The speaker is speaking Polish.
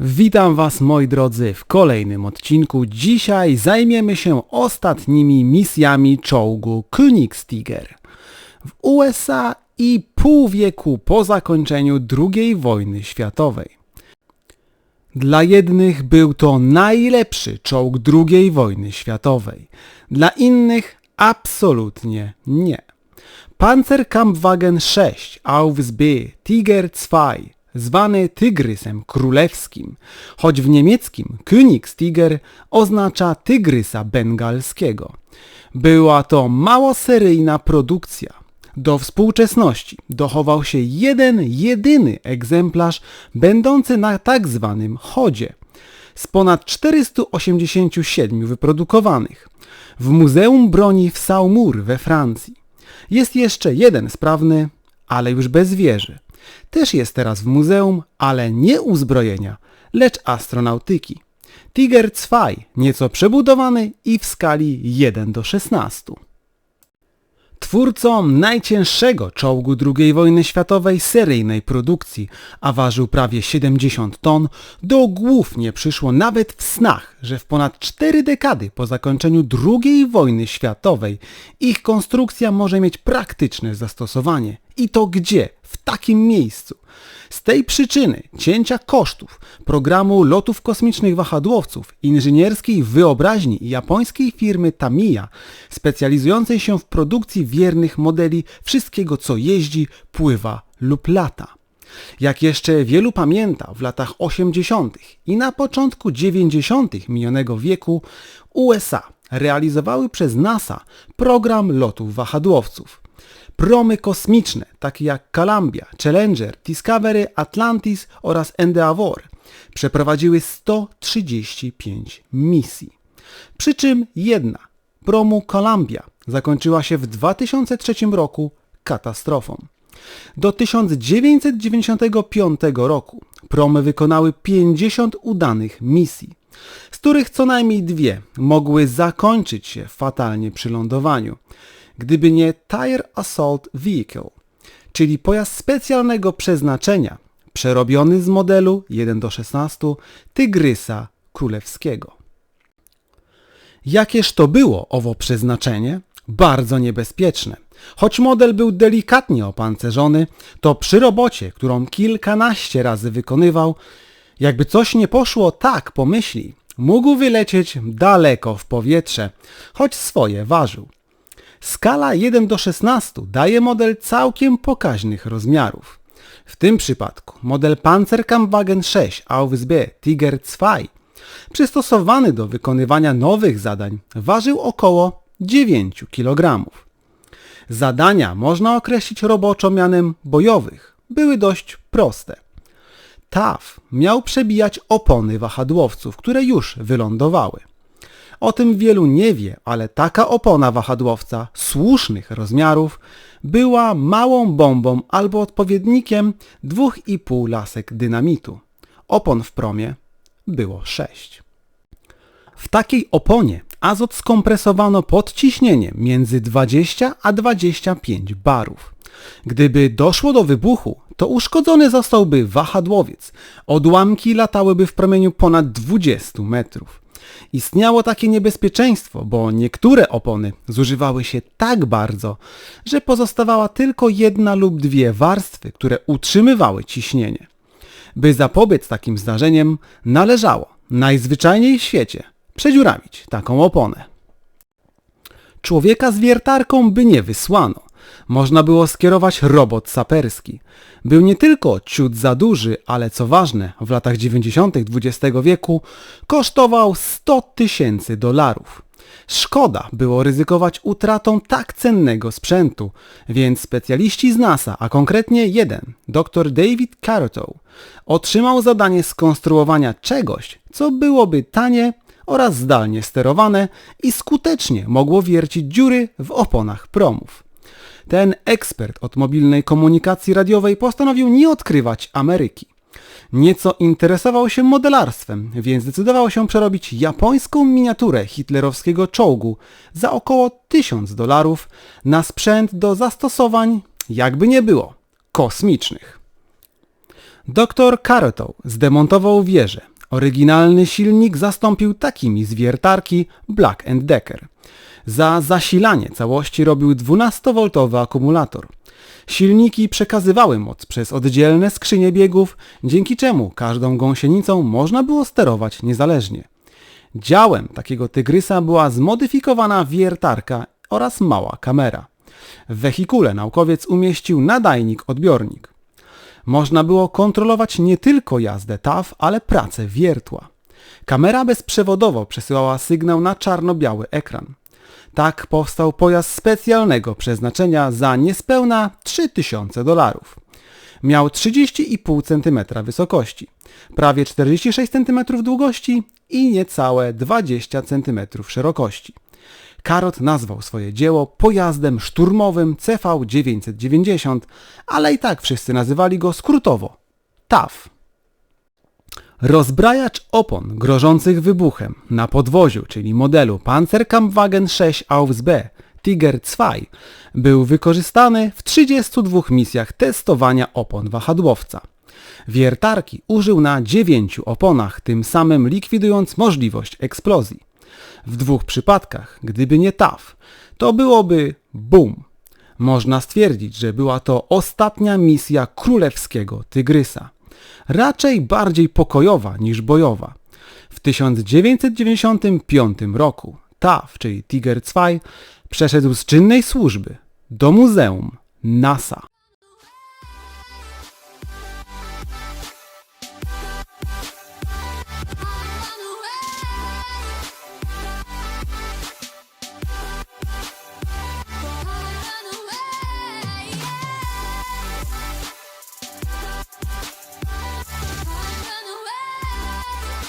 Witam Was moi drodzy w kolejnym odcinku. Dzisiaj zajmiemy się ostatnimi misjami czołgu Königstiger. W USA i pół wieku po zakończeniu II wojny światowej. Dla jednych był to najlepszy czołg II wojny światowej, dla innych absolutnie nie. Panzerkampfwagen 6 Aufs B Tiger 2 zwany Tygrysem Królewskim, choć w niemieckim Königstiger oznacza Tygrysa Bengalskiego. Była to małoseryjna produkcja. Do współczesności dochował się jeden, jedyny egzemplarz będący na tak zwanym chodzie z ponad 487 wyprodukowanych w Muzeum Broni w Saumur we Francji. Jest jeszcze jeden sprawny, ale już bez wieży. Też jest teraz w muzeum, ale nie uzbrojenia, lecz astronautyki. Tiger 2 nieco przebudowany i w skali 1 do 16. Twórcą najcięższego czołgu II wojny światowej seryjnej produkcji, a ważył prawie 70 ton, do głów nie przyszło nawet w snach, że w ponad cztery dekady po zakończeniu II wojny światowej ich konstrukcja może mieć praktyczne zastosowanie. I to gdzie? W takim miejscu. Z tej przyczyny cięcia kosztów programu lotów kosmicznych wahadłowców inżynierskiej wyobraźni japońskiej firmy Tamiya, specjalizującej się w produkcji wiernych modeli wszystkiego co jeździ, pływa lub lata. Jak jeszcze wielu pamięta, w latach 80. i na początku 90. minionego wieku USA realizowały przez NASA program lotów wahadłowców. Promy kosmiczne, takie jak Columbia, Challenger, Discovery, Atlantis oraz Endeavour przeprowadziły 135 misji. Przy czym jedna, promu Columbia, zakończyła się w 2003 roku katastrofą. Do 1995 roku promy wykonały 50 udanych misji, z których co najmniej dwie mogły zakończyć się fatalnie przy lądowaniu gdyby nie Tire Assault Vehicle, czyli pojazd specjalnego przeznaczenia, przerobiony z modelu 1 do 16 Tygrysa Królewskiego. Jakież to było owo przeznaczenie? Bardzo niebezpieczne. Choć model był delikatnie opancerzony, to przy robocie, którą kilkanaście razy wykonywał, jakby coś nie poszło tak po myśli, mógł wylecieć daleko w powietrze, choć swoje ważył. Skala 1 do 16 daje model całkiem pokaźnych rozmiarów. W tym przypadku model Panzerkampfwagen 6 Aufs B Tiger 2 przystosowany do wykonywania nowych zadań ważył około 9 kg. Zadania można określić roboczo mianem bojowych. Były dość proste. TAF miał przebijać opony wahadłowców, które już wylądowały. O tym wielu nie wie, ale taka opona wahadłowca słusznych rozmiarów była małą bombą albo odpowiednikiem 2,5 lasek dynamitu. Opon w promie było 6. W takiej oponie azot skompresowano pod ciśnieniem między 20 a 25 barów. Gdyby doszło do wybuchu, to uszkodzony zostałby wahadłowiec. Odłamki latałyby w promieniu ponad 20 metrów. Istniało takie niebezpieczeństwo, bo niektóre opony zużywały się tak bardzo, że pozostawała tylko jedna lub dwie warstwy, które utrzymywały ciśnienie. By zapobiec takim zdarzeniem, należało, najzwyczajniej w świecie, przedziurawić taką oponę. Człowieka z wiertarką by nie wysłano. Można było skierować robot saperski. Był nie tylko ciut za duży, ale co ważne, w latach 90. XX wieku kosztował 100 tysięcy dolarów. Szkoda było ryzykować utratą tak cennego sprzętu, więc specjaliści z NASA, a konkretnie jeden, dr David Carotow, otrzymał zadanie skonstruowania czegoś, co byłoby tanie oraz zdalnie sterowane i skutecznie mogło wiercić dziury w oponach promów. Ten ekspert od mobilnej komunikacji radiowej postanowił nie odkrywać Ameryki. Nieco interesował się modelarstwem, więc zdecydował się przerobić japońską miniaturę hitlerowskiego czołgu za około 1000 dolarów na sprzęt do zastosowań, jakby nie było, kosmicznych. Dr Carotow zdemontował wieżę. Oryginalny silnik zastąpił takimi z wiertarki Black Decker. Za zasilanie całości robił 12V akumulator. Silniki przekazywały moc przez oddzielne skrzynie biegów, dzięki czemu każdą gąsienicą można było sterować niezależnie. Działem takiego tygrysa była zmodyfikowana wiertarka oraz mała kamera. W wehikule naukowiec umieścił nadajnik-odbiornik. Można było kontrolować nie tylko jazdę TAW, ale pracę wiertła. Kamera bezprzewodowo przesyłała sygnał na czarno-biały ekran. Tak powstał pojazd specjalnego przeznaczenia za niespełna 3000 dolarów. Miał 30,5 cm wysokości, prawie 46 cm długości i niecałe 20 cm szerokości. Karot nazwał swoje dzieło pojazdem szturmowym CV-990, ale i tak wszyscy nazywali go skrótowo TAF. Rozbrajacz opon grożących wybuchem na podwoziu, czyli modelu Panzerkampfwagen 6 Aufs B Tiger 2 był wykorzystany w 32 misjach testowania opon wahadłowca. Wiertarki użył na 9 oponach, tym samym likwidując możliwość eksplozji. W dwóch przypadkach, gdyby nie TAF, to byłoby BUM. Można stwierdzić, że była to ostatnia misja królewskiego Tygrysa. Raczej bardziej pokojowa niż bojowa. W 1995 roku TAF, czyli Tiger 2, przeszedł z czynnej służby do muzeum NASA.